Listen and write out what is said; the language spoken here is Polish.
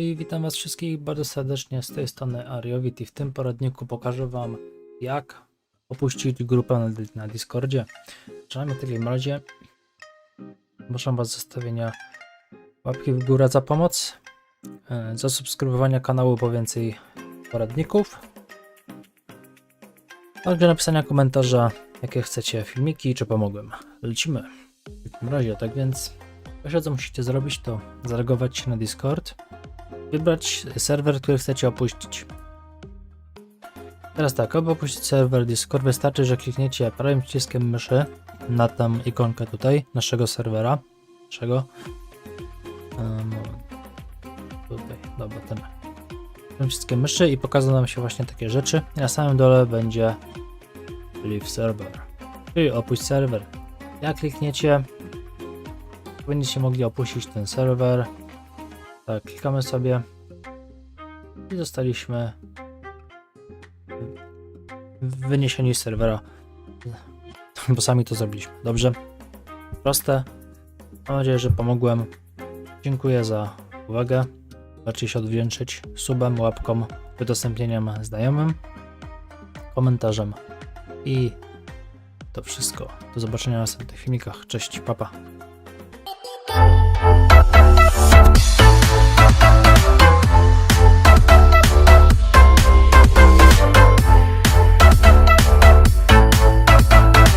I witam Was wszystkich bardzo serdecznie z tej strony Ariowit i w tym poradniku pokażę Wam jak opuścić grupę na, Discordzie. Zaczynamy w takim razie. Proszę Was zostawienia łapki w górę za pomoc, e, zasubskrybowania kanału po więcej poradników, także napisania komentarza jakie chcecie filmiki, czy pomogłem. Lecimy. W takim razie, tak więc Pierwsze co musicie zrobić to zareagować się na Discord, wybrać serwer, który chcecie opuścić. Teraz tak, aby opuścić serwer Discord wystarczy, że klikniecie prawym przyciskiem myszy na tą ikonkę tutaj, naszego serwera, naszego, um, tutaj, dobra, ten prawym przyciskiem myszy i pokażą nam się właśnie takie rzeczy. Na samym dole będzie leave server, czyli opuść serwer. Jak klikniecie, będziecie mogli opuścić ten serwer. Tak, klikamy sobie i zostaliśmy wyniesieni z serwera, bo sami to zrobiliśmy. Dobrze? Proste. Mam nadzieję, że pomogłem. Dziękuję za uwagę. Raczej się odwdzięczyć subem, łapką, udostępnieniem znajomym, komentarzem i to wszystko. Do zobaczenia w następnych filmikach. Cześć, papa.